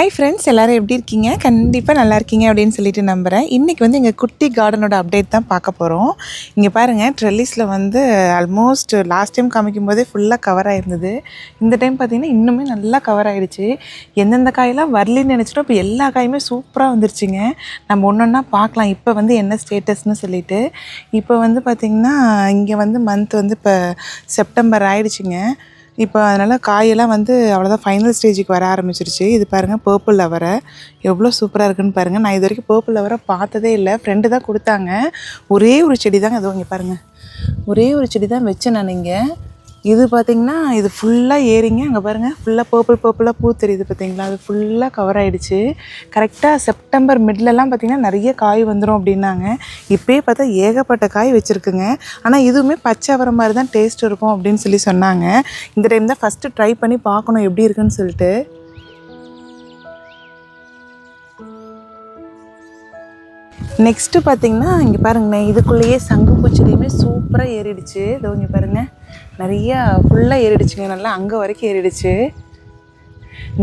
Hi friends எல்லோரும் எப்படி இருக்கீங்க? கண்டிப்பாக நல்லா இருக்கீங்க அப்படின்னு சொல்லிட்டு நம்புகிறேன் இன்றைக்கி வந்து எங்கள் குட்டி கார்டனோட அப்டேட் தான் பார்க்க போகிறோம் இங்கே பாருங்கள் ட்ரெல்லிஸில் வந்து ஆல்மோஸ்ட் லாஸ்ட் டைம் காமிக்கும் போதே ஃபுல்லாக கவர் ஆகிருந்தது இந்த டைம் பார்த்திங்கன்னா இன்னுமே நல்லா கவர் ஆகிடுச்சு எந்தெந்த காயெல்லாம் வரலன்னு நினச்சிட்டோம். இப்போ எல்லா காயுமே சூப்பராக வந்துருச்சுங்க. நம்ம ஒன்று ஒன்றா பார்க்கலாம். இப்போ வந்து என்ன ஸ்டேட்டஸ்னு சொல்லிட்டு. இப்போ வந்து பார்த்திங்கன்னா இங்கே வந்து மந்த் வந்து இப்போ செப்டம்பர் ஆயிடுச்சுங்க இப்போ அதனால் காயெல்லாம் வந்து அவ்வளோதான் ஃபைனல் ஸ்டேஜுக்கு வர ஆரம்பிச்சிருச்சு. இது பாருங்கள் பர்பிள் லவரை எவ்வளோ சூப்பராக இருக்குன்னு பாருங்கள் நான் இது வரைக்கும் பர்பிள் லவரை பார்த்ததே இல்லை. ஃப்ரெண்டு தான் கொடுத்தாங்க. ஒரே ஒரு செடி தாங்க. அதுவும் இங்கே பாருங்கள் ஒரே ஒரு செடி தான் வச்சேன் நான் இங்கே. இது பார்த்திங்கன்னா இது ஃபுல்லாக ஏறிங்க அங்கே பாருங்கள் ஃபுல்லாக பர்பிள் பர்பிளாக பூ தெரியுது பார்த்தீங்களா அது ஃபுல்லாக கவர் ஆகிடுச்சு கரெக்டாக செப்டம்பர் மிட்லலாம் பார்த்திங்கன்னா நிறைய காய் வந்துடும் அப்படின்னாங்க. இப்போயே பார்த்தா ஏகப்பட்ட காய் வச்சுருக்குங்க. ஆனால் இதுவுமே பச்சை வர மாதிரி தான் டேஸ்ட் இருக்கும் அப்படின்னு சொல்லி சொன்னாங்க. இந்த டைம் தான் ஃபஸ்ட்டு ட்ரை பண்ணி பார்க்கணும் எப்படி இருக்குன்னு சொல்லிட்டு. நெக்ஸ்ட்டு பார்த்தீங்கன்னா இங்கே பாருங்கண்ணே இதுக்குள்ளேயே சங்கு பூச்செடியுமே சூப்பராக ஏறிடுச்சு. இதோ இங்கே பாருங்கள் நிறையா ஃபுல்லாக ஏறிடுச்சுங்க. நல்லா அங்கே வரைக்கும் ஏறிடுச்சு.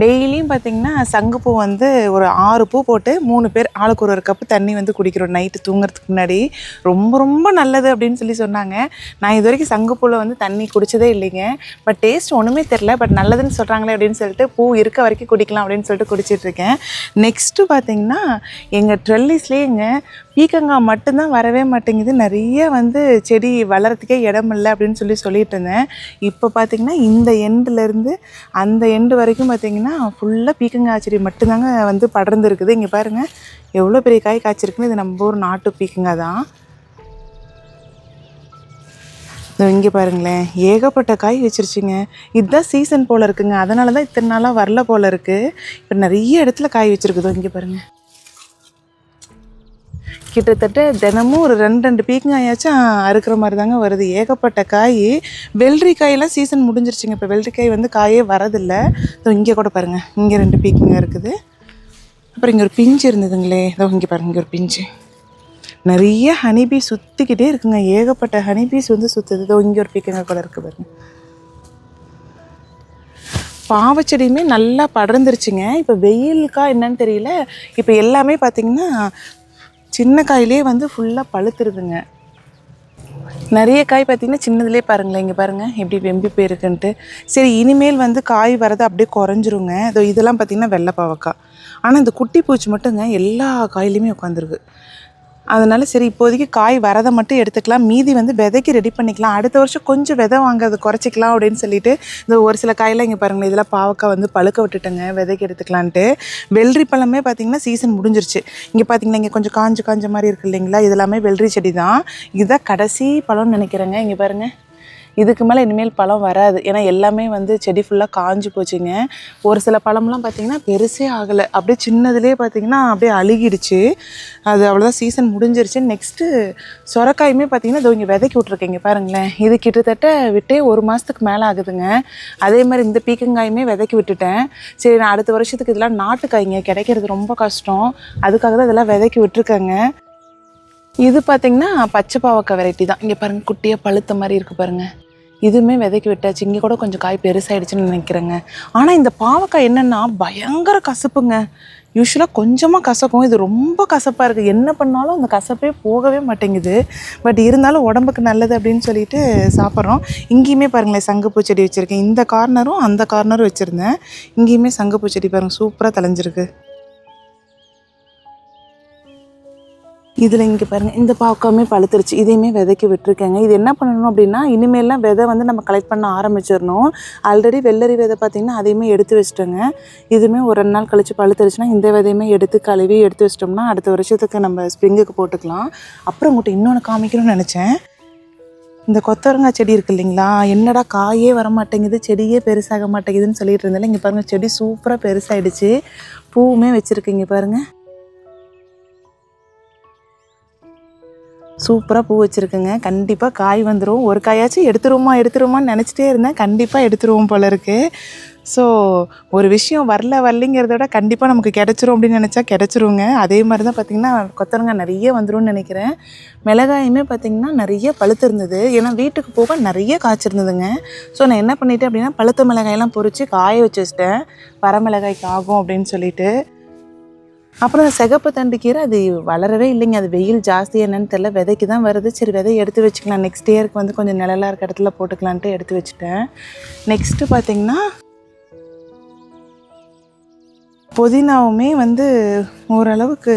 டெய்லியும் பார்த்திங்கன்னா சங்குப்பூ வந்து ஒரு ஆறு பூ போட்டு மூணு பேர் ஆளுக்கு ஒரு ஒரு கப்பு தண்ணி வந்து குடிக்கிறோம் நைட்டு தூங்குறதுக்கு முன்னாடி. ரொம்ப ரொம்ப நல்லது அப்படின்னு சொல்லி சொன்னாங்க. நான் இது வரைக்கும் சங்குப்பூவில் வந்து தண்ணி குடிச்சதே இல்லைங்க. பட் டேஸ்ட் ஒன்றுமே தெரில பட் நல்லதுன்னு சொல்கிறாங்களே அப்படின்னு சொல்லிட்டு பூ இருக்க வரைக்கும் குடிக்கலாம் அப்படின்னு சொல்லிட்டு குடிச்சிட்ருக்கேன் நெக்ஸ்ட்டு பார்த்திங்கன்னா எங்கள் ட்ரெல்லிஸ்லேயேங்க பீக்கங்காய் மட்டும்தான் வரவே மாட்டேங்குது. நிறைய வந்து செடி வளரத்துக்கே இடம் இல்லை அப்படின்னு சொல்லி சொல்லிட்டு இருந்தேன். இப்போ பார்த்திங்கன்னா இந்த எண்டுலேருந்து அந்த எண்டு வரைக்கும் பார்த்திங்கன்னா ஃபுல்லாக பீக்கங்காய் செடி மட்டும்தாங்க வந்து படர்ந்துருக்குது. இங்கே பாருங்கள் எவ்வளோ பெரிய காய் காய்ச்சிருக்குன்னு இது நம்ம ஊர் நாட்டு பீக்கங்காய் தான். இங்கே பாருங்களேன் ஏகப்பட்ட காய் வச்சிருச்சிங்க. இதுதான் சீசன் போல் இருக்குங்க. அதனால தான் இத்தனை நாளாக வரல போல் இருக்குது இப்போ நிறைய இடத்துல காய் வச்சுருக்குதோ இங்கே பாருங்கள் கிட்டத்தட்ட தினமும் ஒரு ரெண்டு ரெண்டு பீக்கங்காயாச்சும் அறுக்கிற மாதிரி தாங்க வருது. ஏகப்பட்ட காய். வெள்ளரிக்காயெல்லாம் சீசன் முடிஞ்சிருச்சுங்க. இப்போ வெள்ளரிக்காய் வந்து காயே வரதில்லை. ஸோ இங்கே கூட பாருங்கள் இங்கே ரெண்டு பீக்கங்காய் இருக்குது. அப்புறம் இங்கே ஒரு பிஞ்சு இருந்ததுங்களே. இதோ இங்கே பாருங்கள் இங்கே ஒரு பிஞ்சு. நிறைய ஹனிபீ சுற்றிக்கிட்டே இருக்குங்க. ஏகப்பட்ட ஹனிபீஸ் வந்து சுற்றுது இதோ இங்கே ஒரு பீக்கங்க கூட இருக்குது பாருங்கள் பாவச்செடியுமே நல்லா படர்ந்துருச்சுங்க. இப்போ வெயிலுக்கா என்னன்னு தெரியல. இப்போ எல்லாமே பார்த்திங்கன்னா சின்ன காயிலே வந்து ஃபுல்லாக பழுத்துருதுங்க. நிறைய காய் பார்த்திங்கன்னா சின்னதுலேயே பாருங்களேன். இங்கே பாருங்கள் எப்படி வெம்பி போயிருக்குன்ட்டு. சரி இனிமேல் வந்து காய் வரது அப்படியே குறைஞ்சிருங்க. இதோ இதெல்லாம் பார்த்திங்கன்னா வெள்ளை பாவக்காய். ஆனால் இந்த குட்டி பூச்சி மட்டுங்க எல்லா காயிலையுமே உட்காந்துருக்கு. அதனால் சரி இப்போதைக்கு காய் வரதை மட்டும் எடுத்துக்கலாம். மீதி வந்து விதைக்கு ரெடி பண்ணிக்கலாம். அடுத்த வருஷம் கொஞ்சம் விதை வாங்கிறது குறைச்சிக்கலாம் அப்படின்னு சொல்லிட்டு இந்த ஒரு சில காயெல்லாம் இங்கே பாருங்களேன் இதெல்லாம் பாவக்காய் வந்து பழுக்க விட்டுட்டேங்க விதைக்கு எடுத்துக்கலான்ட்டு. வெள்ளரி பழமே பார்த்திங்கன்னா சீசன் முடிஞ்சிருச்சு. இங்கே பார்த்திங்கன்னா இங்கே கொஞ்சம் காஞ்சு காஞ்ச மாதிரி இருக்குது இல்லைங்களா? இதெல்லாமே வெள்ளரி செடி தான் இதுதான் கடைசி பழம்னு நினைக்கிறேங்க. இங்கே பாருங்கள் இதுக்கு மேலே இனிமேல் பழம் வராது. ஏன்னா எல்லாமே வந்து செடி ஃபுல்லாக காஞ்சி போச்சுங்க. ஒரு சில பழம்லாம் பார்த்திங்கன்னா பெருசே ஆகலை. அப்படியே சின்னதுலேயே பார்த்திங்கன்னா அப்படியே அழுகிடுச்சு. அது அவ்வளோதான் சீசன் முடிஞ்சிருச்சு. நெக்ஸ்ட்டு சொரக்காயுமே பார்த்திங்கன்னா இதோ இங்கே விதைக்கி விட்ருக்கீங்க பாருங்களேன். இது கிட்டத்தட்ட விட்டே ஒரு மாதத்துக்கு மேலே ஆகுதுங்க. அதே மாதிரி இந்த பீக்கங்காயுமே விதைக்கி விட்டுட்டேன். சரி நான் அடுத்த வருஷத்துக்கு இதெல்லாம் நாட்டுக்காய்ங்க. கிடைக்கிறது ரொம்ப கஷ்டம். அதுக்காக தான் இதெல்லாம் விதைக்கி விட்டுருக்கேங்க. இது பார்த்திங்கன்னா பச்சை பாவக்காய் வெரைட்டி தான். இங்கே பாருங்கள் குட்டியாக பழுத்த மாதிரி இருக்குது பாருங்கள் இதுவுமே விதைக்கி விட்டாச்சு. இங்கே கூட கொஞ்சம் காய் பெருசாகிடுச்சுன்னு நினைக்கிறேங்க. ஆனால் இந்த பாவக்காய் என்னென்னா பயங்கர கசப்புங்க. யூஸ்வலாக கொஞ்சமாக கசக்கும். இது ரொம்ப கசப்பாக இருக்குது என்ன பண்ணாலும் அந்த கசப்பே போகவே மாட்டேங்குது. பட் இருந்தாலும் உடம்புக்கு நல்லது அப்படின்னு சொல்லிட்டு சாப்பிட்றோம். இங்கேயுமே பாருங்களேன் சங்கப்பூ செடி வச்சுருக்கேன். இந்த கார்னரும் அந்த கார்னரும் வச்சுருந்தேன். இங்கேயுமே சங்கப்பூ செடி பாருங்கள் சூப்பராக தலைஞ்சிருக்கு இதில் இங்கே பாருங்கள் இந்த பாக்காமே பழுத்துருச்சு. இதையுமே விதைக்கு விட்டுருக்கேங்க. இது என்ன பண்ணணும் அப்படின்னா இனிமேல்லாம் விதை வந்து நம்ம கலெக்ட் பண்ண ஆரம்பிச்சிடணும். ஆல்ரெடி வெள்ளரி விதை பார்த்திங்கன்னா அதையுமே எடுத்து வச்சிட்டோங்க. இதுவுமே ஒரு ரெண்டு நாள் கழிச்சு பழுத்துருச்சுன்னா இந்த விதையுமே எடுத்து கழுவி எடுத்து வச்சிட்டோம்னா அடுத்த வருஷத்துக்கு நம்ம ஸ்ப்ரிங்குக்கு போட்டுக்கலாம். அப்புறம் உங்கள்கிட்ட இன்னொன்று காமிக்கணும்னு நினச்சேன். இந்த கொத்தவரங்காய் செடி இருக்கு இல்லைங்களா? என்னடா காயே வர மாட்டேங்குது செடியே பெருசாக மாட்டேங்குதுன்னு சொல்லிட்டு இருந்தாலும் இங்கே பாருங்கள் செடி சூப்பராக பெருசாகிடுச்சு பூவுமே வச்சுருக்கு இங்கே பாருங்கள் சூப்பராக பூ வச்சுருக்குங்க. கண்டிப்பாக காய் வந்துடும் ஒரு காயாச்சும் எடுத்துருவோமா எடுத்துருவோமான்னு நினச்சிட்டே இருந்தேன். கண்டிப்பாக எடுத்துருவோம் போல இருக்குது ஸோ ஒரு விஷயம் வரல வரலைங்கிறத விட கண்டிப்பாக நமக்கு கிடச்சிரும் அப்படின்னு நினச்சா கிடச்சிருங்க. அதே மாதிரி தான் பார்த்திங்கன்னா கொத்தரங்காய் நிறைய வந்துரும்னு நினைக்கிறேன். மிளகாயுமே பார்த்திங்கன்னா நிறைய பழுத்து இருந்தது. ஏன்னா வீட்டுக்கு போக நிறைய காய்ச்சிருந்ததுங்க. ஸோ நான் என்ன பண்ணிட்டேன் அப்படின்னா பழுத்த மிளகாயெல்லாம் பொறிச்சு காய வச்சு வச்சிட்டேன். வரமிளகாய்க்கு ஆகும் அப்படின்னு சொல்லிட்டு. அப்புறம் சிகப்பு தண்டு கீரை அது வளரவே இல்லைங்க. அது வெயில் ஜாஸ்தி என்னன்னு தெரில விதைக்கு தான் வருது. சரி விதை எடுத்து வச்சுக்கலாம். நெக்ஸ்ட் இயருக்கு வந்து கொஞ்சம் நிழலாக இருக்க இடத்துல போட்டுக்கலான்ட்டு எடுத்து வச்சுட்டேன். நெக்ஸ்ட்டு பார்த்தீங்கன்னா புதினாவுமே வந்து ஓரளவுக்கு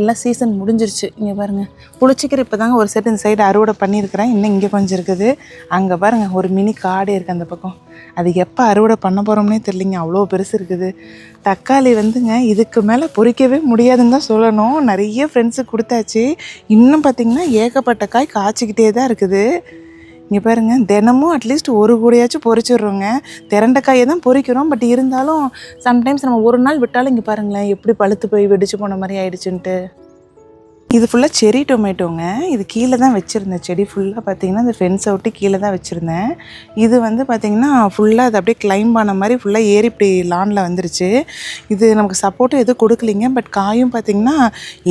எல்லாம் சீசன் முடிஞ்சிருச்சு. இங்கே பாருங்கள் புளிச்சிக்கிற இப்போ தாங்க ஒரு சைடு இந்த சைடு அறுவடை பண்ணியிருக்கிறேன். இன்னும் இங்கே கொஞ்சம் இருக்குது. அங்கே பாருங்கள் ஒரு மினி காடே இருக்குது அந்த பக்கம். அது எப்போ அறுவடை பண்ண போகிறோம்னே தெரியலிங்க. அவ்வளோ பெருசு இருக்குது. தக்காளி வந்துங்க இதுக்கு மேலே பொறிக்கவே முடியாதுன்னு தான் சொல்லணும். நிறைய ஃப்ரெண்ட்ஸுக்கு கொடுத்தாச்சு. இன்னும் பார்த்திங்கன்னா ஏகப்பட்ட காய் காய்ச்சிக்கிட்டே தான் இருக்குது. இங்கே பாருங்கள் தினமும் அட்லீஸ்ட் ஒரு கூடையாச்சும் பொரிச்சிடுறோங்க திரண்ட காயை தான் பொரிக்கிறோம் பட் இருந்தாலும் சம்டைம்ஸ் நம்ம ஒரு நாள் விட்டாலும் இங்கே பாருங்களேன் எப்படி பழுத்து போய் வெடிச்சு போன மாதிரி ஆயிடுச்சுன்ட்டு. இது ஃபுல்லாக செரி டொமேட்டோங்க இது கீழே தான் வச்சுருந்தேன். செடி ஃபுல்லாக பார்த்தீங்கன்னா இந்த ஃபென்ஸை ஒட்டி கீழே தான் வச்சுருந்தேன். இது வந்து பார்த்திங்கன்னா ஃபுல்லாக அது அப்படியே கிளைம் பண்ண மாதிரி ஃபுல்லாக ஏறி இப்படி லானில் வந்துருச்சு. இது நமக்கு சப்போர்ட்டும் எதுவும் கொடுக்கலிங்க. பட் காயும் பார்த்திங்கன்னா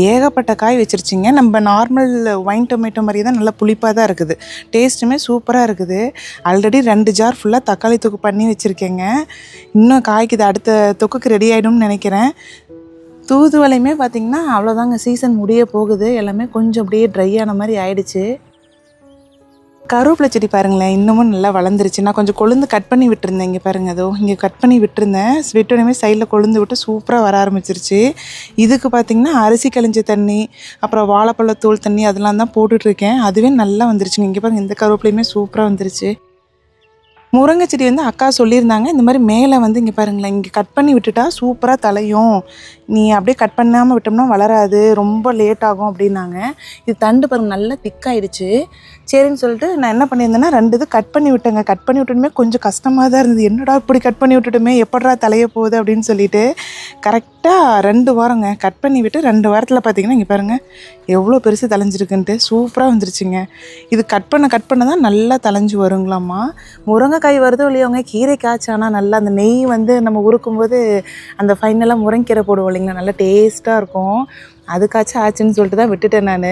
ஏகப்பட்ட காய் வச்சுருச்சிங்க. நம்ம நார்மல் ஒயின் டொமேட்டோ மாதிரி தான் நல்லா புளிப்பாக தான் இருக்குது. டேஸ்ட்டுமே சூப்பராக இருக்குது. ஆல்ரெடி ரெண்டு ஜார் ஃபுல்லாக தக்காளி தொக்கு பண்ணி வச்சுருக்கேங்க. இன்னும் காய்க்குது அடுத்த தொக்குக்கு ரெடி ஆகிடும்னு நினைக்கிறேன். தூதுவலையுமே பார்த்திங்கன்னா அவ்வளோதாங்க. சீசன் முடிய போகுது. எல்லாமே கொஞ்சம் அப்படியே ட்ரை ஆன மாதிரி ஆயிடுச்சு. கருவேப்பிலை செடி பாருங்களேன் இன்னமும் நல்லா வளர்ந்துருச்சு. நான் கொஞ்சம் கொழுந்து கட் பண்ணி விட்டுருந்தேன் இங்கே பாருங்கள் அதோ இங்கே கட் பண்ணி விட்டுருந்தேன். விட்டோடனே சைடில் கொழுந்து விட்டு சூப்பராக வர ஆரம்பிச்சிருச்சு. இதுக்கு பார்த்திங்கன்னா அரிசி கழிஞ்ச தண்ணி அப்புறம் வாழைப்பழ தூள் தண்ணி அதெல்லாம் தான் போட்டுட்ருக்கேன். அதுவே நல்லா வந்துருச்சுங்க. இங்கே பாருங்கள் இந்த கருவேப்பிலையுமே சூப்பராக வந்துருச்சு. முருங்கை செடி வந்து அக்கா சொல்லியிருந்தாங்க. இந்த மாதிரி மேலே வந்து இங்கே பாருங்களேன் இங்கே கட் பண்ணி விட்டுட்டா சூப்பராக தலையும். நீ அப்படியே கட் பண்ணாமல் விட்டோம்னா வளராது ரொம்ப லேட் ஆகும் அப்படின்னாங்க. இது தண்டு பாருங்கள் நல்லா திக்காயிடுச்சு சரின்னு சொல்லிட்டு நான் என்ன பண்ணியிருந்தேன்னா ரெண்டு இது கட் பண்ணி விட்டேங்க. கட் பண்ணி விட்டுமே கொஞ்சம் கஷ்டமாக தான் இருந்தது. என்னடா இப்படி கட் பண்ணி விட்டுட்டுமே எப்படா தலைய போகுது அப்படின்னு சொல்லிட்டு கரெக்டாக ரெண்டு வாரங்க. கட் பண்ணி விட்டு ரெண்டு வாரத்தில் பார்த்தீங்கன்னா இங்கே பாருங்கள் எவ்வளோ பெருசு தலைஞ்சிருக்குன்ட்டு சூப்பராக வந்துருச்சுங்க. இது கட் பண்ண கட் பண்ண தான் நல்லா தலைஞ்சு வருங்களாம்மா. முருங்கைக்காய் வருதோ இல்லையோங்க கீரை காய்ச்சானா நல்லா அந்த நெய் வந்து நம்ம உருக்கும்போது அந்த ஃபைனலாக முருங்கீரை போடுவோம் இல்லைங்களா நல்லா டேஸ்ட்டாக இருக்கும். அதுக்காச்சும் ஆச்சுன்னு சொல்லிட்டு தான் விட்டுட்டேன் நான்.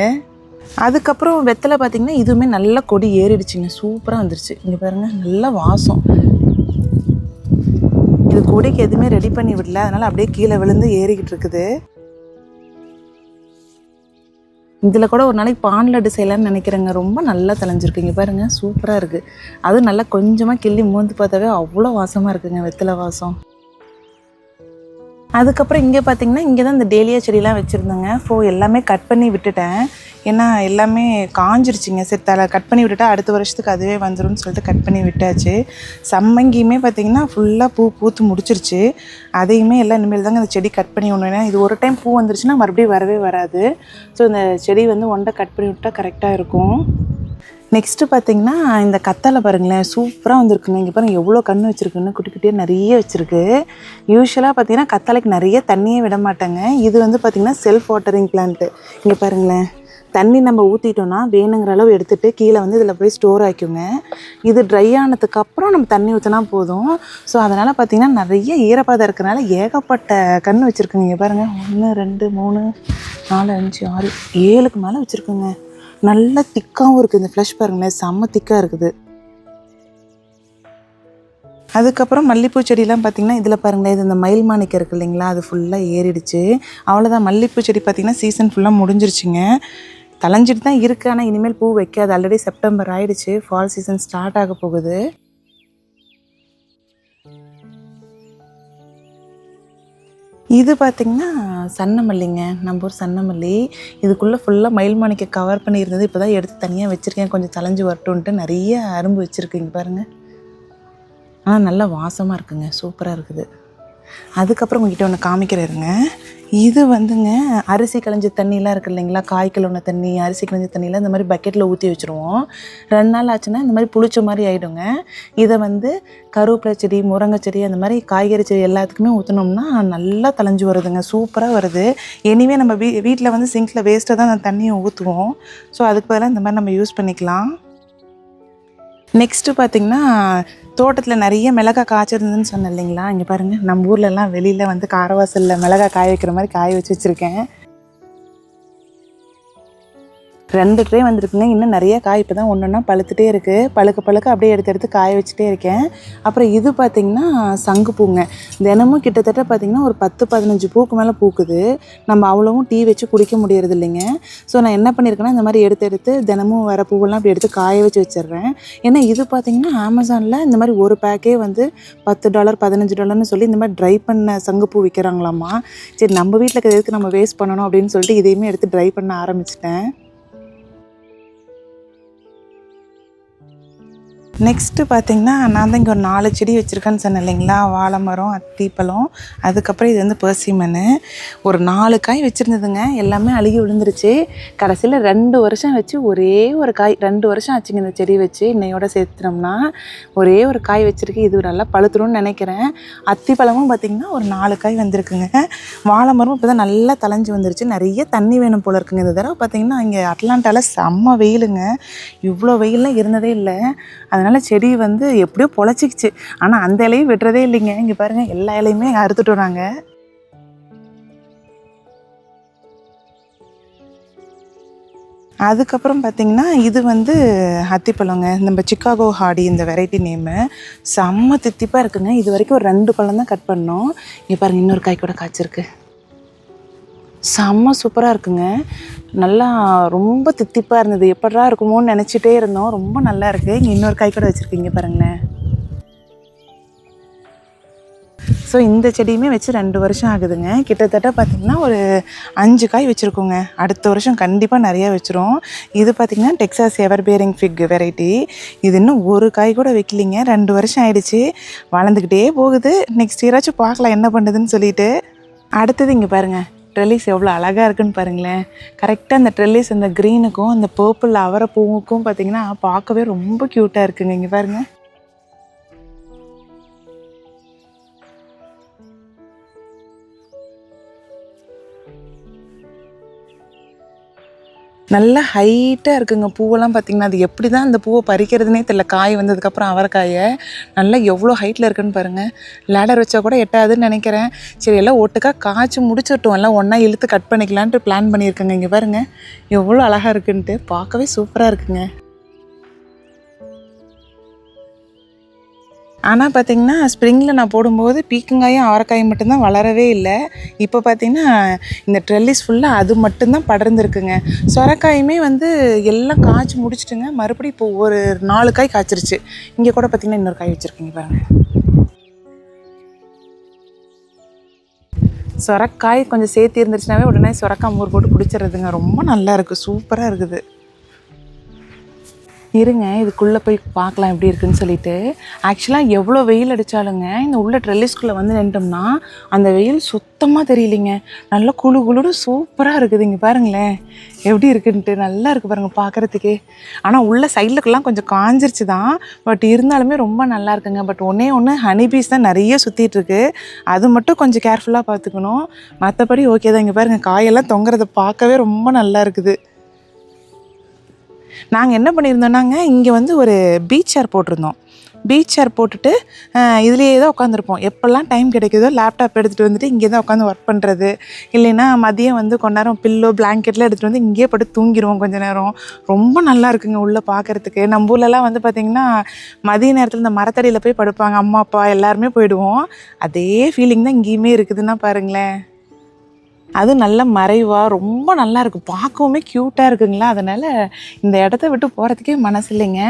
அதுக்கப்புறம் வெத்தலை பார்த்திங்கன்னா இதுவுமே நல்லா கொடி ஏறிடுச்சுங்க. சூப்பராக வந்துருச்சு. இங்கே பாருங்கள் நல்ல வாசம். இது கொடிக்கு எதுவுமே ரெடி பண்ணி விடல. அதனால் அப்படியே கீழே விழுந்து ஏறிக்கிட்டு இருக்குது. இதில் கூட ஒரு நாளைக்கு பான் லட்டு செய்யலாம்னு நினைக்கிறேங்க. ரொம்ப நல்லா தலைஞ்சிருக்கு இங்கே பாருங்கள் சூப்பராக இருக்குது அதுவும் நல்லா கொஞ்சமாக கிள்ளி மூந்து பார்த்தாவே அவ்வளோ வாசமாக இருக்குங்க வெத்தலை வாசம். அதுக்கப்புறம் இங்கே பார்த்தீங்கன்னா இங்கே தான் இந்த டேலியா செடிலாம் வச்சுருந்தேங்க. ஸோ எல்லாமே கட் பண்ணி விட்டுட்டேன். ஏன்னா எல்லாமே காஞ்சிருச்சுங்க. சரி தலை கட் பண்ணி விட்டுட்டா அடுத்த வருஷத்துக்கு அதுவே வந்துரும்னு சொல்லிட்டு கட் பண்ணி விட்டாச்சு. சம்மங்கியுமே பார்த்தீங்கன்னா ஃபுல்லாக பூ பூத்து முடிச்சிருச்சு. அதையுமே எல்லாம் இனிமேல் தாங்க அந்த செடி கட் பண்ணி விடணும். ஏன்னா இது ஒரு டைம் பூ வந்துருச்சுன்னா மறுபடியும் வரவே வராது. ஸோ இந்த செடி வந்து ஒன்றை கட் பண்ணி விட்டால் கரெக்டாக இருக்கும். நெக்ஸ்ட்டு பார்த்தீங்கன்னா இந்த கத்தாழை பாருங்களேன் சூப்பராக வந்திருக்குங்க. இங்கே பாருங்கள் எவ்வளோ கண் வச்சுருக்குன்னு குட்டி குட்டியாக நிறைய வச்சுருக்கு. யூஸ்வலாக பார்த்தீங்கன்னா கத்தாழைக்கு நிறைய தண்ணியே விட மாட்டாங்க. இது வந்து பார்த்திங்கன்னா செல்ஃப் வாட்டரிங் பிளான்ட்டு இங்கே பாருங்களேன் தண்ணி நம்ம ஊற்றிட்டோன்னா வேணுங்கிற அளவு எடுத்துகிட்டு கீழே வந்து இதில் போய் ஸ்டோர் ஆக்கிக்குங்க. இது ட்ரை ஆனதுக்கப்புறம் நம்ம தண்ணி ஊற்றினா போதும். ஸோ அதனால் பார்த்திங்கன்னா நிறைய ஈரப்பாதம் இருக்கனால ஏகப்பட்ட கன்று வச்சுருக்குங்க. இங்கே பாருங்கள் ஒன்று ரெண்டு மூணு நாலு அஞ்சு ஆறு ஏழுக்கு மேலே வச்சுருக்குங்க. நல்லா திக்காகவும் இருக்குது. இந்த ஃப்ளஷ் பாருங்களேன் செம்ம திக்காக இருக்குது. அதுக்கப்புறம் மல்லிப்பூ செடியெலாம் பார்த்திங்கன்னா இதில் பாருங்களேன் இது இந்த மயில் மாணிக்கம் இருக்குது இல்லைங்களா அது ஃபுல்லாக ஏறிடுச்சு. அவ்வளோதான் மல்லிப்பூ செடி பார்த்திங்கன்னா சீசன் ஃபுல்லாக முடிஞ்சிருச்சுங்க. தலைஞ்சிட்டு தான் இருக்குது ஆனால் இனிமேல் பூ வைக்காது. ஆல்ரெடி செப்டம்பர் ஆயிடுச்சு ஃபால் சீசன் ஸ்டார்ட் ஆக போகுது. இது பார்த்திங்கன்னா சன்னமல்லிங்க. நம்ம ஊர் சன்னமல்லி. இதுக்குள்ளே ஃபுல்லாக மயில் மாணிக்க கவர் பண்ணியிருந்தது. இப்போ தான் எடுத்து தனியாக வச்சுருக்கேன். கொஞ்சம் தலைஞ்சு வரட்டுன்ட்டு நிறைய அரும்பு வச்சுருக்கீங்க பாருங்கள் ஆனால் நல்லா வாசமாக இருக்குங்க. சூப்பராக இருக்குது. அதுக்கப்புறம் உங்ககிட்ட ஒன்று காமிக்கிறேருங்க. இது வந்துங்க அரிசி களைஞ்ச தண்ணிலாம் இருக்குது இல்லைங்களா? காய் கழுவுன தண்ணி அரிசி களைஞ்ச தண்ணிலாம் இந்த மாதிரி பக்கெட்டில் ஊற்றி வச்சுருவோம். ரெண்டு நாள் ஆச்சுன்னா இந்த மாதிரி புளிச்ச மாதிரி ஆகிடுங்க இதை வந்து கருவேப்பிலை செடி முருங்கை செடி அந்த மாதிரி காய்கறி செடி எல்லாத்துக்குமே ஊற்றினோம்னா நல்லா தலைஞ்சு வருதுங்க. சூப்பராக வருது. எனிவே நம்ம வீ வீட்டில் வந்து சிங்கில் வேஸ்ட்டாக தான் அந்த தண்ணியை ஊற்றுவோம் ஸோ அதுக்கு பதிலாக இந்த மாதிரி நம்ம யூஸ் பண்ணிக்கலாம். நெக்ஸ்ட்டு பார்த்தீங்கன்னா தோட்டத்தில் நிறைய மிளகா காய்ச்சிருந்ததுன்னு சொன்னேன் இல்லைங்களா? இங்கே பாருங்கள் நம்ம ஊர்லலாம் வெளியில் வந்து காரவாசலில் மிளகா காய வைக்கிற மாதிரி காய வச்சு வச்சுருக்கேன். ரெண்டு ட்ரே வந்திருக்குங்க. இன்னும் நிறைய காய் இப்போ தான் ஒன்று ஒன்றா பழுத்துட்டே இருக்குது பழுக்க பழுக்க அப்படியே எடுத்து எடுத்து காய வச்சுட்டே இருக்கேன். அப்புறம் இது பார்த்திங்கன்னா சங்குப்பூங்க தினமும் கிட்டத்தட்ட பார்த்திங்கன்னா ஒரு பத்து பதினஞ்சு பூக்கு மேலே பூக்குது. நம்ம அவ்வளவும் டீ வச்சு குடிக்க முடியறது இல்லைங்க. ஸோ நான் என்ன பண்ணியிருக்கேன்னா இந்த மாதிரி எடுத்து எடுத்து தினமும் வர பூவெல்லாம் அப்படி எடுத்து காய வச்சு வச்சிடுறேன். ஏன்னா இது பார்த்திங்கன்னா அமேசானில் இந்த மாதிரி ஒரு பேக்கே வந்து பத்து டாலர் பதினஞ்சு டாலர்னு சொல்லி இந்த மாதிரி ட்ரை பண்ண சங்குப்பூ விற்கிறாங்களாமா சரி நம்ம வீட்டில் இருக்கிறதுக்கு நம்ம வேஸ்ட் பண்ணணும் அப்படின்னு சொல்லிட்டு இதையுமே எடுத்து ட்ரை பண்ண ஆரம்பிச்சிட்டேன். நெக்ஸ்ட்டு பார்த்தீங்கன்னா நான் தான் இங்கே ஒரு நாலு செடி வச்சுருக்கேன்னு சொன்னேன் இல்லைங்களா? வாழை மரம் அத்திப்பழம் அதுக்கப்புறம் இது வந்து பர்சிமனு ஒரு நாலு காய் வச்சுருந்ததுங்க. எல்லாமே அழுகி விழுந்துருச்சு. கடைசியில் ரெண்டு வருஷம் வச்சு ஒரே ஒரு காய் ரெண்டு வருஷம் ஆச்சுங்க இந்த செடி வச்சு இன்னையோட சேர்த்துனோம்னா. ஒரே ஒரு காய் வச்சுருக்கு. இது நல்லா பழுத்துரும்னு நினைக்கிறேன். அத்திப்பழமும் பார்த்திங்கன்னா ஒரு நாலு காய் வந்திருக்குங்க. வாழை மரமும் இப்போ தான் நல்லா தலைஞ்சு வந்துருச்சு. நிறைய தண்ணி வேணும் போல இருக்குங்க. இந்த தடவை பார்த்திங்கன்னா இங்கே அட்லாண்டாவில் செம்ம வெயிலுங்க. இவ்வளோ வெயிலெலாம் இருந்ததே இல்லை. அதனால் அதனால் செடி வந்து எப்படியோ பொழைச்சிக்கிச்சு. ஆனால் அந்த இலையும் வெட்டுறதே இல்லைங்க. இங்கே பாருங்கள் எல்லா இலையுமே அறுத்துட்டு வராங்க அதுக்கப்புறம் பார்த்திங்கன்னா இது வந்து அத்திப்பழங்க. நம்ம சிக்காகோ ஹாடி இந்த வெரைட்டி நேமு. செம்ம தித்திப்பாக இருக்குங்க. இது வரைக்கும் ஒரு ரெண்டு பழம் தான் கட் பண்ணோம். இங்கே பாருங்கள் இன்னொரு காய் கூட காய்ச்சிருக்கு. செம்ம சூப்பராக இருக்குங்க. நல்லா ரொம்ப தித்திப்பாக இருந்தது. எப்படா இருக்குமோன்னு நினச்சிட்டே இருந்தோம். ரொம்ப நல்லா இருக்குது இங்கே இன்னொரு காய் கூட வச்சுருக்கீங்க பாருங்களேன். ஸோ இந்த செடியுமே வச்சு ரெண்டு வருஷம் ஆகுதுங்க. கிட்டத்தட்ட பார்த்திங்கன்னா ஒரு அஞ்சு காய் வச்சுருக்கோங்க. அடுத்த வருஷம் கண்டிப்பாக நிறையா வச்சுரும். இது பார்த்திங்கன்னா Texas ever bearing fig variety இது இன்னும் ஒரு காய் கூட வைக்கலிங்க. ரெண்டு வருஷம் ஆயிடுச்சு. வளர்ந்துக்கிட்டே போகுது. நெக்ஸ்ட் இயராச்சும் பார்க்கலாம் என்ன பண்ணுதுன்னு சொல்லிட்டு. அடுத்தது இங்கே பாருங்கள் ட்ரெல்லிஸ் எவ்வளோ அழகாக இருக்குன்னு பாருங்களேன். கரெக்டாக அந்த ட்ரெல்லிஸ் அந்த க்ரீனுக்கும் அந்த பர்பிள் அவரை பூவுக்கும் பார்த்தீங்கன்னா பார்க்கவே ரொம்ப க்யூட்டாக இருக்குங்க. இங்கே பாருங்கள் நல்லா ஹைட்டாக இருக்குங்க பூவெல்லாம் பார்த்தீங்கன்னா. அது எப்படி தான் அந்த பூவை பறிக்கிறதுனே தெரியல. காய் வந்ததுக்கப்புறம் அவரைக்காயை நல்லா எவ்வளோ ஹைட்டில் இருக்குன்னு பாருங்கள் லேடர் வச்சா கூட எட்டாதுன்னு நினைக்கிறேன். சரி எல்லாம் ஒட்டுக்காக காய்ச்சி முடிச்சிட்டோம். எல்லாம் ஒன்றா இழுத்து கட் பண்ணிக்கலான்ட்டு பிளான் பண்ணியிருக்கேங்க. இங்கே பாருங்கள் எவ்வளோ அழகாக இருக்குன்ட்டு. பார்க்கவே சூப்பராக இருக்குங்க. ஆனால் பார்த்திங்கன்னா ஸ்ப்ரிங்கில் நான் போடும்போது பீக்கங்காயும் அவரைக்காயும் மட்டும்தான் வளரவே இல்லை. இப்போ பார்த்தீங்கன்னா இந்த ட்ரெல்லிஸ் ஃபுல்லாக அது மட்டும்தான் படர்ந்துருக்குங்க. சொரக்காயுமே வந்து எல்லாம் காய்ச்சி முடிச்சிட்டுங்க மறுபடியும் இப்போ ஒரு நாலு காய் காய்ச்சிருச்சு. இங்கே கூட பார்த்தீங்கன்னா இன்னொரு காய் வச்சுருக்கீங்க பாருங்கள் சொரக்காய் கொஞ்சம் சேர்த்து இருந்துச்சுனாவே உடனே சொரக்காய் மோர் போட்டு குடிச்சிடுறதுங்க. ரொம்ப நல்லா இருக்குது சூப்பராக இருக்குது. இருங்க இதுக்குள்ளே போய் பார்க்கலாம் எப்படி இருக்குன்னு சொல்லிட்டு. ஆக்சுவலாக எவ்வளோ வெயில் அடித்தாலுங்க இந்த உள்ள ட்ரெல்லிஸ்குள்ளே வந்து நின்றோம்னா அந்த வெயில் சுத்தமாக தெரியலிங்க. நல்லா குளு குழுன்னு சூப்பராக இருக்குது இங்கே பாருங்களேன். எப்படி இருக்குன்ட்டு நல்லா இருக்குது பாருங்கள் பார்க்குறதுக்கே. ஆனால் உள்ள சைட்லுக்கெல்லாம் கொஞ்சம் காஞ்சிருச்சு தான். பட் இருந்தாலுமே ரொம்ப நல்லா இருக்குங்க. பட் ஒன்றே ஒன்று ஹனிபீஸ் தான் நிறைய சுற்றிட்டுருக்கு அது மட்டும் கொஞ்சம் கேர்ஃபுல்லாக பார்த்துக்கணும். மற்றபடி ஓகே தான் இங்கே பாருங்கள் காயெல்லாம் தொங்குறதை பார்க்கவே ரொம்ப நல்லா இருக்குது. நாங்கள் என்ன பண்ணியிருந்தோம்னாங்க இங்கே வந்து ஒரு பீச் சேர் போட்டிருந்தோம். பீச் சேர் போட்டுட்டு இதுலேயே தான் உட்காந்துருப்போம் எப்போல்லாம் டைம் கிடைக்குதோ லேப்டாப் எடுத்துகிட்டு வந்துட்டு இங்கே தான் உட்காந்து ஒர்க் பண்ணுறது இல்லைன்னா மதியம் வந்து கொஞ்ச நேரம் பில்லோ பிளாங்கெட்லாம் எடுத்துகிட்டு வந்து இங்கேயே பட்டு தூங்கிடுவோம் கொஞ்ச நேரம். ரொம்ப நல்லா இருக்குங்க உள்ளே பார்க்குறதுக்கு நம்ம ஊர்லலாம் வந்து பார்த்திங்கன்னா மதிய நேரத்தில் இந்த மரத்தடியில் போய் படுப்பாங்க. அம்மா அப்பா எல்லாருமே போயிடுவோம். அதே ஃபீலிங் தான் இங்கேயுமே இருக்குதுன்னா பாருங்களேன். அது நல்ல மறைவாக ரொம்ப நல்லா இருக்கும் பார்க்கவுமே க்யூட்டாக இருக்குங்களா? அதனால் இந்த இடத்த விட்டு போகிறதுக்கே மனசு இல்லைங்க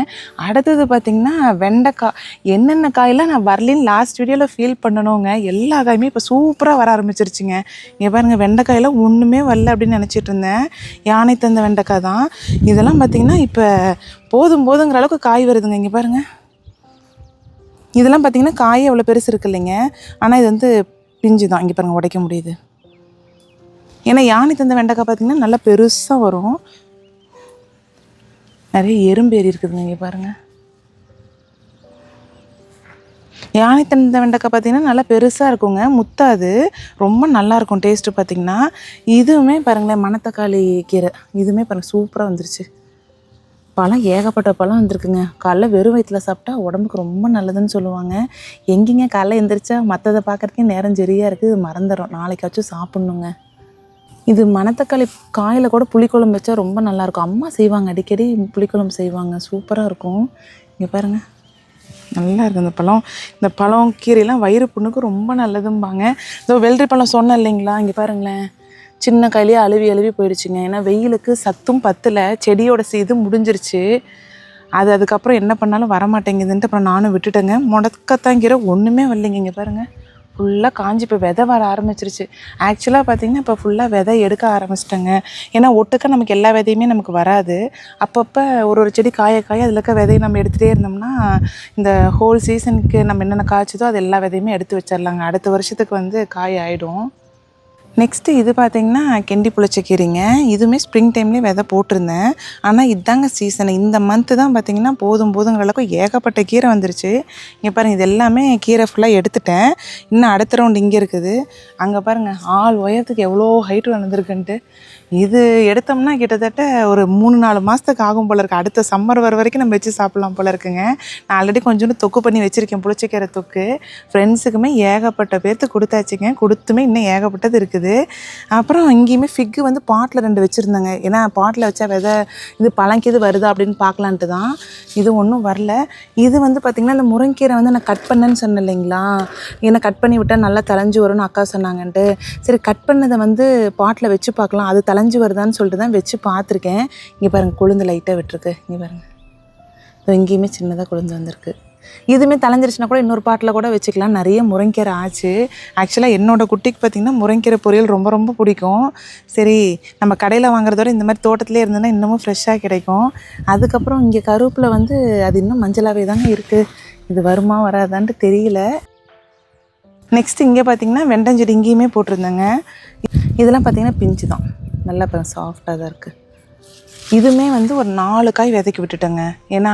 அடுத்தது பார்த்திங்கன்னா வெண்டைக்காய் என்னென்ன காயெல்லாம் நான் வரலின்னு லாஸ்ட் வீடியோவில் ஃபீல் பண்ணணுங்க. எல்லா காயுமே இப்போ சூப்பராக வர ஆரம்பிச்சிருச்சுங்க. இங்கே பாருங்கள் வெண்டைக்காயெல்லாம் ஒன்றுமே வரல அப்படின்னு நினச்சிட்டு இருந்தேன். யானை தந்த வெண்டைக்காய் தான். இதெல்லாம் பார்த்திங்கன்னா இப்போ போதும் போதுங்கிற அளவுக்கு காய் வருதுங்க. இங்கே பாருங்கள் இதெல்லாம் பார்த்திங்கன்னா காய் அவ்வளோ பெருசு இருக்கு இல்லைங்க. ஆனால் இது வந்து பிஞ்சு தான். இங்கே பாருங்கள் உடைக்க முடியுது. ஏன்னா யானை தந்த வெண்டைக்காய் பார்த்திங்கன்னா நல்லா பெருசாக வரும். நிறைய எறும்பேறி இருக்குதுங்க இங்கே பாருங்கள் யானை தந்த வெண்டைக்காய் பார்த்திங்கன்னா நல்லா பெருசாக இருக்குங்க. முத்தாது. ரொம்ப நல்லாயிருக்கும் டேஸ்ட்டு பார்த்திங்கன்னா இதுவுமே பாருங்களேன் மணத்தக்காளி கீரை. இதுவுமே பாருங்கள் சூப்பராக வந்துருச்சு. பழம் ஏகப்பட்ட பழம் வந்திருக்குங்க. காலைல வெறும் வயிற்றில் சாப்பிட்டா உடம்புக்கு ரொம்ப நல்லதுன்னு சொல்லுவாங்க. எங்கேங்க காலைல எந்திரிச்சா மற்றதை பார்க்கறதுக்கே நேரம் சரியாக இருக்குது. மறந்துடும் நாளைக்காச்சும் சாப்பிட்ணுங்க. இது மணத்தக்காளி காயில் கூட புளிக்குழம்பு வச்சா ரொம்ப நல்லாயிருக்கும். அம்மா செய்வாங்க அடிக்கடி புளிக்குழம்பு செய்வாங்க. சூப்பராக இருக்கும். இங்கே பாருங்கள் நல்லா இருக்குது இந்த பழம். இந்த பழம் கீரையெல்லாம் வயிறு புண்ணுக்கு ரொம்ப நல்லதும்பாங்க. இதோ வெள்ளரி பழம் சொன்னேன் இல்லைங்களா? இங்கே பாருங்களேன். சின்ன கையிலேயே அழுவி அழுவி போயிடுச்சுங்க. ஏன்னா வெயிலுக்கு சத்தும் பத்தல. செடியோட சி- இது முடிஞ்சிருச்சு. அது அதுக்கப்புறம் என்ன பண்ணாலும் வரமாட்டேங்குதுன்ட்டு அப்புறம் நானும் விட்டுட்டேங்க. முடக்கத்தான் கீரை. ஒன்றுமே வரலைங்க. இங்கே பாருங்கள் ஃபுல்லாக காஞ்சி இப்போ விதை வர ஆரம்பிச்சிருச்சு. ஆக்சுவலாக பார்த்திங்கன்னா இப்போ ஃபுல்லாக விதை எடுக்க ஆரம்பிச்சிட்டேங்க. ஏன்னா ஒட்டுக்க நமக்கு எல்லா விதையுமே நமக்கு வராது. அப்பப்போ ஒரு ஒரு செடி காய காய அதில் இருக்க விதையை நம்ம எடுத்துகிட்டே இருந்தோம்னா இந்த ஹோல் சீசனுக்கு நம்ம என்னென்ன காய்ச்சதோ அது எல்லா விதையுமே எடுத்து வச்சிடலாங்க. அடுத்த வருஷத்துக்கு வந்து காய் ஆகிடும் நெக்ஸ்ட்டு இது பார்த்தீங்கன்னா கெண்டி புளிச்சக்கீரைங்க. இதுவுமே ஸ்ப்ரிங் டைம்லேயே விதை போட்டிருந்தேன். ஆனால் இதாங்க சீசன் இந்த மந்த்து தான் பார்த்தீங்கன்னா போதும் போதுங்கிறளவுக்கு ஏகப்பட்ட கீரை வந்துருச்சு. இங்கே பாருங்கள் இது எல்லாமே கீரை ஃபுல்லாக எடுத்துட்டேன். இன்னும் அடுத்த ரவுண்ட் இங்கே இருக்குது. அங்கே பாருங்கள் ஆள் உயரத்துக்கு எவ்வளோ ஹைட் வளர்ந்துருக்குன்ட்டு இது எடுத்தோம்னா கிட்டத்தட்ட ஒரு மூணு நாலு மாதத்துக்கு ஆகும் போல இருக்குது அடுத்த சம்மர் வர வரைக்கும் நம்ம வச்சு சாப்பிட்லாம் போல இருக்குங்க. நான் ஆல்ரெடி கொஞ்சோண்டு தொக்கு பண்ணி வச்சுருக்கேன் புளிச்சக்கீரை தொக்கு. ஃப்ரெண்ட்ஸுக்குமே ஏகப்பட்ட பேர்த்து கொடுத்தாச்சுங்க. கொடுத்துமே இன்னும் ஏகப்பட்டது இருக்குது. அப்புறம் இங்கேயுமே ஃபிக்கு வந்து பாட்டில் ரெண்டு வச்சுருந்தாங்க. ஏன்னா பாட்டில் வச்சா விதை இது பழங்கிது வருதா அப்படின்னு பார்க்கலான்ட்டு தான். இது ஒன்றும் வரல. இது வந்து பார்த்திங்கன்னா இந்த முருங்கீரை வந்து நான் கட் பண்ணேன்னு சொன்னேன் இல்லைங்களா? ஏன்னா கட் பண்ணி விட்டால் நல்லா தலைஞ்சு வரும்னு அக்கா சொன்னாங்கன்ட்டு. சரி கட் பண்ணதை வந்து பாட்டில் வச்சு பார்க்கலாம். அது தலைஞ்சு வருதான்னு சொல்லிட்டு தான் வச்சு பார்த்துருக்கேன். இங்கே பாருங்கள் கொழுந்து லைட்டாக விட்டுருக்கு. இங்கே பாருங்கள் எங்கேயுமே சின்னதாக கொழுந்து வந்திருக்கு. இதுவுமே தலைஞ்சிருச்சுன்னா கூட இன்னொரு பாட்டில் கூட வச்சுக்கலாம். நிறைய முருங்கீரை ஆச்சு. ஆக்சுவலாக என்னோட குட்டிக்கு பார்த்திங்கன்னா முருங்கீரை பொரியல் ரொம்ப ரொம்ப பிடிக்கும். சரி நம்ம கடையில் வாங்குறதோட இந்த மாதிரி தோட்டத்திலே இருந்ததுன்னா இன்னமும் ஃப்ரெஷ்ஷாக கிடைக்கும். அதுக்கப்புறம் இங்கே கருவேப்பில் வந்து அது இன்னும் மஞ்சளாகவே தாங்க இருக்குது இது வருமா வராதான்ட்டு தெரியல. நெக்ஸ்ட் இங்கே பார்த்தீங்கன்னா வெண்டஞ்செடி இங்கேயுமே போட்டிருந்தாங்க. இதெல்லாம் பார்த்திங்கன்னா பிஞ்சு தான். நல்லா இப்போ சாஃப்டாக தான் இருக்குது இதுவுமே வந்து ஒரு நாலு காய் விதைக்கு விட்டுட்டேங்க. ஏன்னா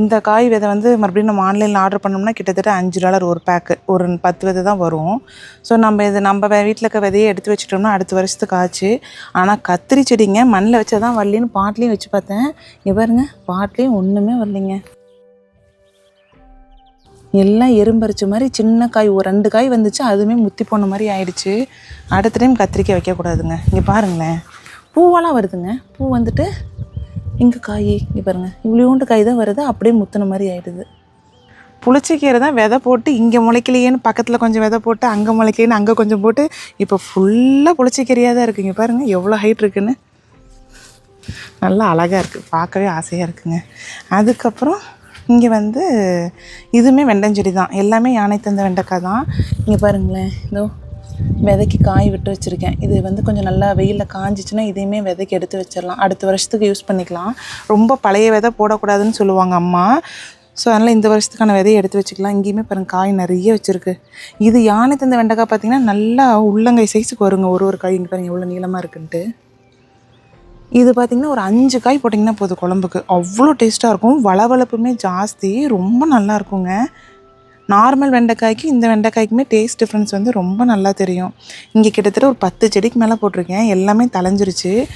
இந்த காய் விதை வந்து மறுபடியும் நம்ம ஆன்லைனில் ஆர்டர் பண்ணோம்னா கிட்டத்தட்ட அஞ்சு டாலர் ஒரு பேக்கு ஒரு பத்து விதை தான் வரும். ஸோ நம்ம இது நம்ம வீட்டில் இருக்க விதையை எடுத்து வச்சுட்டோம்னா அடுத்த வருஷத்துக்கு ஆச்சு. ஆனால் கத்திரி செடிங்க மண்ணில் வச்சா தான் வரலின்னு பாட்லேயும் வச்சு பார்த்தேன். இங்கே பாருங்க பாட்லேயும் ஒன்றுமே வரலைங்க. எல்லாம் எறும்பரிச்ச மாதிரி சின்ன காய் ஒரு ரெண்டு காய் வந்துச்சு அதுவுமே முத்தி போன மாதிரி ஆயிடுச்சு. அடுத்த டைம் கத்திரிக்காய் வைக்கக்கூடாதுங்க. இங்கே பாருங்களேன். பூவெல்லாம் வருதுங்க. பூ வந்துட்டு இங்கே காய் இங்கே பாருங்கள் இவ்வளோண்டு காய் தான் வருது. அப்படியே முத்தின மாதிரி ஆயிடுது. புளிச்சக்கீரை தான் விதை போட்டு இங்கே முளைக்கலையேன்னு பக்கத்தில் கொஞ்சம் விதை போட்டு அங்கே முளைக்கலையேன்னு அங்கே கொஞ்சம் போட்டு இப்போ ஃபுல்லாக புளிச்சக்கீரையாக தான் இருக்குங்க. பாருங்கள் எவ்வளோ ஹைட் இருக்குன்னு. நல்லா அழகாக இருக்குது பார்க்கவே ஆசையாக இருக்குங்க. அதுக்கப்புறம் இங்கே வந்து இதுவுமே வெண்டஞ்செடி தான். எல்லாமே யானை தந்த வெண்டைக்காய் தான். இங்கே பாருங்களேன். இதோ விதைக்கு காய் விட்டு வச்சுருக்கேன். இது வந்து கொஞ்சம் நல்லா வெயிலில் காஞ்சிச்சுன்னா இதையுமே விதைக்கு எடுத்து வச்சிடலாம். அடுத்த வருஷத்துக்கு யூஸ் பண்ணிக்கலாம். ரொம்ப பழைய விதை போடக்கூடாதுன்னு சொல்லுவாங்க அம்மா. ஸோ அதனால் இந்த வருஷத்துக்கான விதையை எடுத்து வச்சுக்கலாம். இங்கேயுமே பாருங்க காய் நிறைய வச்சுருக்கு. இது யானை தந்த வெண்டைக்காய் பார்த்தீங்கன்னா நல்லா உள்ளங்கை சைஸுக்கு வருங்க. ஒரு ஒரு காய் இங்கே பாருங்கள் எவ்வளோ நீளமாக இருக்குன்ட்டு. இது பார்த்திங்கன்னா ஒரு அஞ்சு காய் போட்டிங்கன்னா போதும் குழம்புக்கு. அவ்வளோ டேஸ்ட்டாக இருக்கும். வளவளப்புமே ஜாஸ்தி. ரொம்ப நல்லா இருக்குங்க. நார்மல் வெண்டைக்காய்க்கு இந்த வெண்டைக்காய்க்குமே டேஸ்ட் டிஃப்ரென்ஸ் வந்து ரொம்ப நல்லா தெரியும். இங்கே கிட்டத்தட்ட ஒரு பத்து செடிக்கு மேலே போட்டிருக்கேன். எல்லாமே தலைஞ்சிருச்சு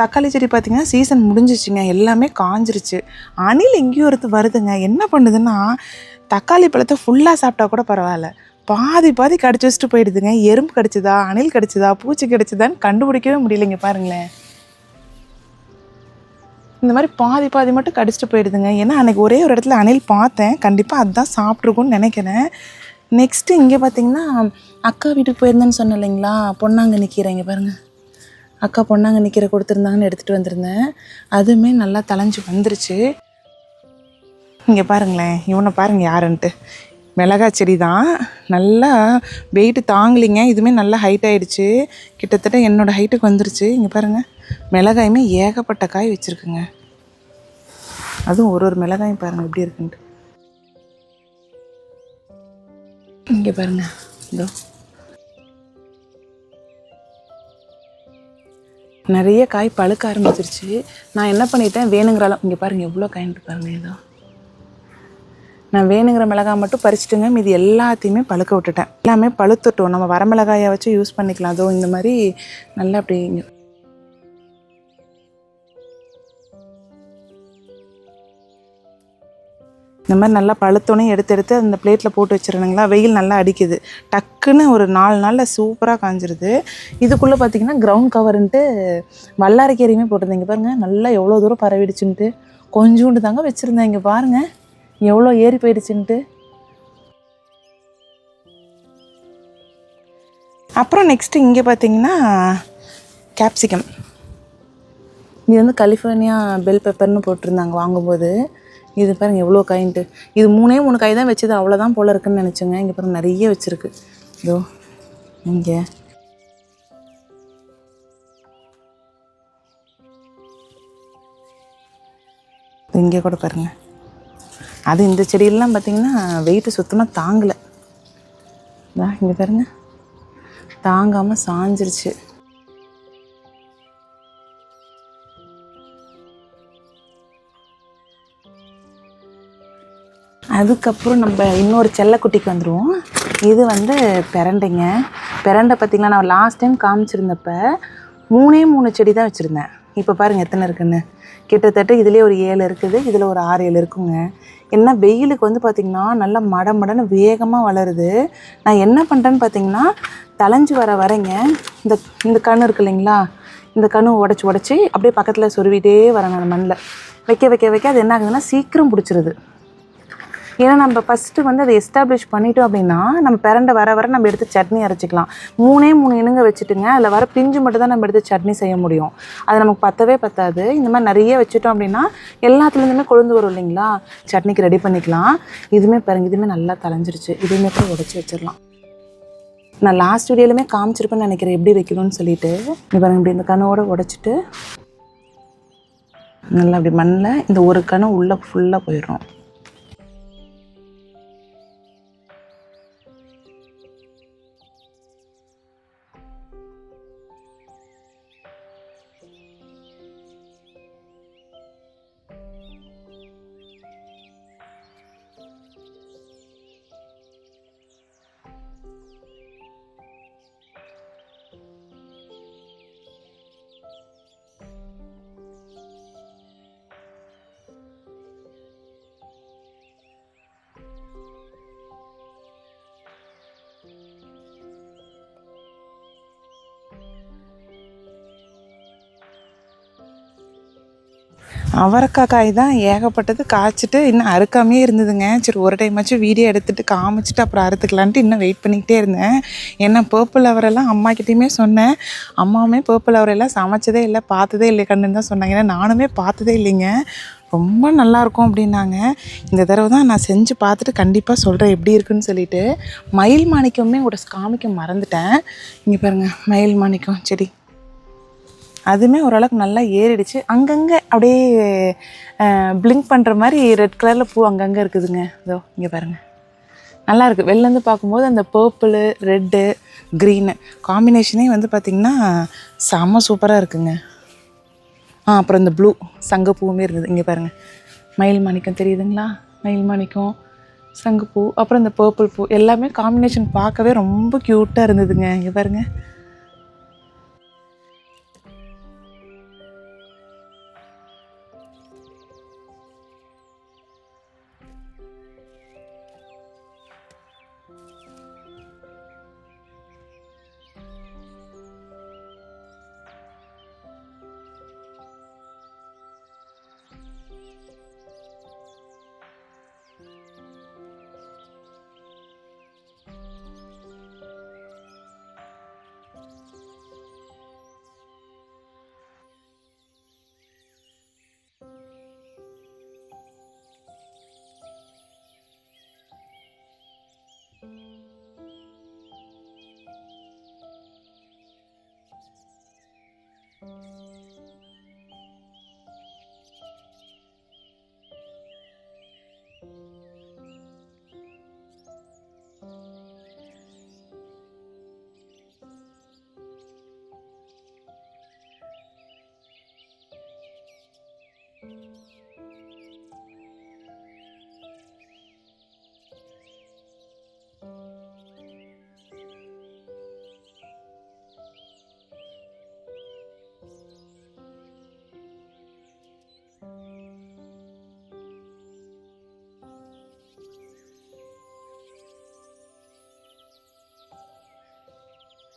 தக்காளி செடி பார்த்திங்கன்னா சீசன் முடிஞ்சிச்சுங்க எல்லாமே காஞ்சிருச்சு. அணில் எங்கேயோ ஒருத்து வருதுங்க. என்ன பண்ணுதுன்னா தக்காளி பழத்தை ஃபுல்லாக சாப்பிட்டா கூட பரவாயில்ல. பாதி பாதி கடிச்சு வச்சுட்டு போயிடுதுங்க. எறும்பு கடிச்சுதா அணில் கடிச்சுதா பூச்சி கடிச்சுதான்னு கண்டுபிடிக்கவே முடியலைங்க பாருங்களேன். இந்த மாதிரி பாதி பாதி மட்டும் கடிச்சிட்டு போயிடுதுங்க. ஏன்னா அன்றைக்கி ஒரே ஒரு இடத்துல அணில் பார்த்தேன். கண்டிப்பாக அதுதான் சாப்பிட்ருக்கும்னு நினைக்கிறேன். நெக்ஸ்ட்டு இங்கே பார்த்தீங்கன்னா அக்கா வீட்டுக்கு போயிருந்தேன்னு சொன்னேன் இல்லைங்களா? பொன்னாங்க நிற்கிறேன் இங்கே பாருங்கள் அக்கா பொன்னாங்க நிற்கிற கொடுத்துருந்தாங்கன்னு எடுத்துகிட்டு வந்திருந்தேன். அதுவுமே நல்லா தலைஞ்சு வந்துருச்சு. இங்கே பாருங்களேன். இவனை பாருங்கள் யாருன்ட்டு. மிளகா செடி தான். நல்லா வெயிட்டு தாங்கலிங்க. இதுவுமே நல்லா ஹைட் ஆகிடுச்சு கிட்டத்தட்ட என்னோடய ஹைட்டுக்கு வந்துருச்சு. இங்கே பாருங்கள் மிளகாயுமே ஏகப்பட்ட காய் வச்சுருக்குங்க. அதுவும் ஒரு ஒரு மிளகாயும் பாருங்கள் எப்படி இருக்குன்ட்டு. இங்கே பாருங்க இதோ. நிறைய காய் பழுக்க ஆரம்பிச்சிருச்சு. நான் என்ன பண்ணிட்டேன் வேணுங்கிறாலும் இங்கே பாருங்க எவ்வளோ காயின்ட்டு பாருங்க இதோ. நான் வேணுங்கிற மிளகாய் மட்டும் பறிச்சுட்டுங்க மீதி எல்லாத்தையுமே பழுக்க விட்டுட்டேன். எல்லாமே பழுத்துட்டோம். நம்ம வர மிளகாயை வச்சு யூஸ் பண்ணிக்கலாம். அதோ இந்த மாதிரி நல்லா அப்படி இந்த மாதிரி நல்லா பழுத்தோன்னே எடுத்து எடுத்து அந்த பிளேட்டில் போட்டு வச்சிடணுங்களா? வெயில் நல்லா அடிக்குது. டக்குன்னு ஒரு நாலு நாளில் சூப்பராக காஞ்சிருது. இதுக்குள்ளே பார்த்தீங்கன்னா கிரவுண்ட் கவருன்ட்டு வல்லாரக்கீரையுமே போட்டிருந்தேங்க. பாருங்கள் நல்லா எவ்வளோ தூரம் பரவிடுச்சுன்ட்டு. கொஞ்சோண்டு தாங்க வச்சுருந்தேன் இங்கே பாருங்கள் எவ்வளோ ஏறி போயிடுச்சுன்ட்டு. அப்புறம் நெக்ஸ்ட்டு இங்கே பார்த்தீங்கன்னா கேப்சிகம் இது வந்து கலிஃபோர்னியா பெல் பெப்பர்னு போட்டிருந்தாங்க வாங்கும்போது. இது பாருங்க எவ்வளோ காயின்ட்டு இது மூணே மூணு காய் தான் வச்சது அவ்வளோதான் போல் இருக்குன்னு நினச்சோங்க. இங்கே பாருங்க நிறைய வச்சுருக்கு. இதோ இங்கே. இங்கே கூட பாருங்க. அது இந்த செடியெல்லாம் பார்த்தீங்கன்னா வெயிட்டு சுத்தமாக தாங்கலை. இங்கே பாருங்க. தாங்காமல் சாஞ்சிருச்சு. அதுக்கப்புறம் நம்ம இன்னொரு செல்லக்குட்டிக்கு வந்துடுவோம் இது வந்து பிரண்டைங்க. பிரண்டை பார்த்திங்கன்னா நான் லாஸ்ட் டைம் காமிச்சிருந்தப்ப மூணே மூணு செடி தான் வச்சுருந்தேன். இப்போ பாருங்கள் எத்தனை இருக்குன்னு. கிட்டத்தட்ட இதுலேயே ஒரு ஏழு இருக்குது. இதில் ஒரு ஆறு ஏழு இருக்குங்க. என்ன வெயிலுக்கு வந்து பார்த்திங்கன்னா நல்லா மட மடன்னு வேகமாக வளருது. நான் என்ன பண்ணுறேன்னு பார்த்தீங்கன்னா தலைஞ்சு வர வரைங்க இந்த இந்த கண் இருக்கு இல்லைங்களா? இந்த கணு உடச்சி உடச்சி அப்படியே பக்கத்தில் சொருவிட்டே வரேன் நான் மண்ணில் வைக்க வைக்க வைக்க அது என்ன ஆகுதுன்னா சீக்கிரம் பிடிச்சிருது. ஏன்னா நம்ம ஃபஸ்ட்டு வந்து அதை எஸ்டாப்ளிஷ் பண்ணிட்டோம் அப்படின்னா நம்ம பிறண்ட வர வர நம்ம எடுத்து சட்னி அரைச்சிக்கலாம். மூணே மூணு இனுங்க வச்சுட்டுங்க அதில் வர பிஞ்சு மட்டும் தான் நம்ம எடுத்து சட்னி செய்ய முடியும். அது நமக்கு பத்தவே பத்தாது. இந்த மாதிரி நிறைய வச்சுட்டோம் அப்படின்னா எல்லாத்துலேருந்துமே கொழுந்து வரும் இல்லைங்களா? சட்னிக்கு ரெடி பண்ணிக்கலாம். இதுவுமே பாருங்க இதுவுமே நல்லா தலைஞ்சிருச்சு இதுவுமே கூட உடச்சி வச்சிடலாம். நான் லாஸ்ட் வீடியோலுமே காமிச்சிருப்பேன்னு நினைக்கிறேன் எப்படி வைக்கணும்னு சொல்லிட்டு. இங்க பாருங்க இப்படி இந்த கனவோட உடைச்சிட்டு நல்லா அப்படி மண்ணில் இந்த ஒரு கணம் உள்ளே ஃபுல்லாக போயிடும். அவரைக்காய் காய் தான் ஏகப்பட்டது காய்ச்சிட்டு இன்னும் அறுக்காமே இருந்ததுங்க. சரி ஒரு டைமாச்சும் வீடியோ எடுத்துகிட்டு காமிச்சிட்டு அப்புறம் அறுத்துக்கலான்ட்டு இன்னும் வெயிட் பண்ணிக்கிட்டே இருந்தேன். ஏன்னா பர்பிள் அவரெல்லாம் அம்மாக்கிட்டேயுமே சொன்னேன். அம்மாவுமே பர்பிள் அவரெல்லாம் சமைச்சதே இல்லை பார்த்ததே இல்லை கண்ணுன்னு தான் சொன்னாங்க. ஏன்னா நானுமே பார்த்ததே இல்லைங்க. ரொம்ப நல்லா இருக்கும் அப்படின்னாங்க. இந்த தடவை தான் நான் செஞ்சு பார்த்துட்டு கண்டிப்பாக சொல்கிறேன் எப்படி இருக்குன்னு சொல்லிட்டு. மயில் மாணிக்கமே ஒரு காமிக்க மறந்துட்டேன். இங்கே பாருங்கள் மயில் மாணிக்கம் செடி. அதுவுமே ஓரளவுக்கு நல்லா ஏறிடுச்சு. அங்கங்கே அப்படியே பிளிங்க் பண்ணுற மாதிரி ரெட் கலரில் பூ அங்கங்கே இருக்குதுங்க. இதோ இங்கே பாருங்கள் நல்லா இருக்குது வெளிலேருந்து பார்க்கும்போது அந்த பர்பிள் ரெட்டு க்ரீனு காம்பினேஷனே வந்து பார்த்திங்கன்னா செம்ம சூப்பராக இருக்குங்க. ஆ அப்புறம் இந்த ப்ளூ சங்கப்பூவுமே இருந்தது இங்கே பாருங்கள் மயில் மாணிக்கம் தெரியுதுங்களா? மயில் மாணிக்கம் சங்குப்பூ அப்புறம் இந்த பர்பிள் பூ. எல்லாமே காம்பினேஷன் பார்க்கவே ரொம்ப க்யூட்டாக இருந்ததுங்க. இங்கே பாருங்கள்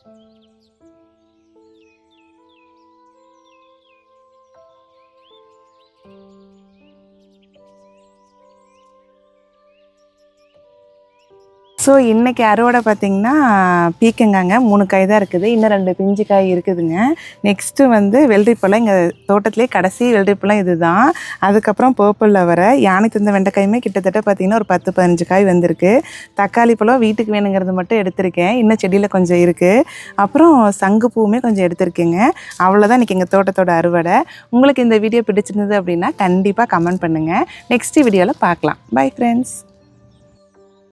Thank you. ஸோ இன்றைக்கி அறுவடை பார்த்திங்கன்னா பீக்கங்காங்க. மூணு காய் தான் இருக்குது. இன்னும் ரெண்டு பிஞ்சு காய் இருக்குதுங்க. நெக்ஸ்ட்டு வந்து வெள்ளரிப்பழம் இங்கே தோட்டத்திலே கடைசி வெள்ளரிப்பழம் இது தான் அதுக்கப்புறம் பர்பிளில் வர யானை தந்த வெண்டைக்காயுமே கிட்டத்தட்ட பார்த்திங்கன்னா ஒரு பத்து பதினஞ்சு காய் வந்திருக்கு. தக்காளி பழம் வீட்டுக்கு வேணுங்கிறது மட்டும் எடுத்திருக்கேன். இன்னும் செடியில் கொஞ்சம் இருக்குது அப்புறம் சங்கு பூவுமே கொஞ்சம் எடுத்திருக்கேங்க. அவ்வளோதான் இன்றைக்கி எங்கள் தோட்டத்தோட அறுவடை. உங்களுக்கு இந்த வீடியோ பிடிச்சிருந்தது அப்படின்னா கண்டிப்பாக கமெண்ட் பண்ணுங்கள் நெக்ஸ்ட் வீடியோவில் பார்க்கலாம். Bye friends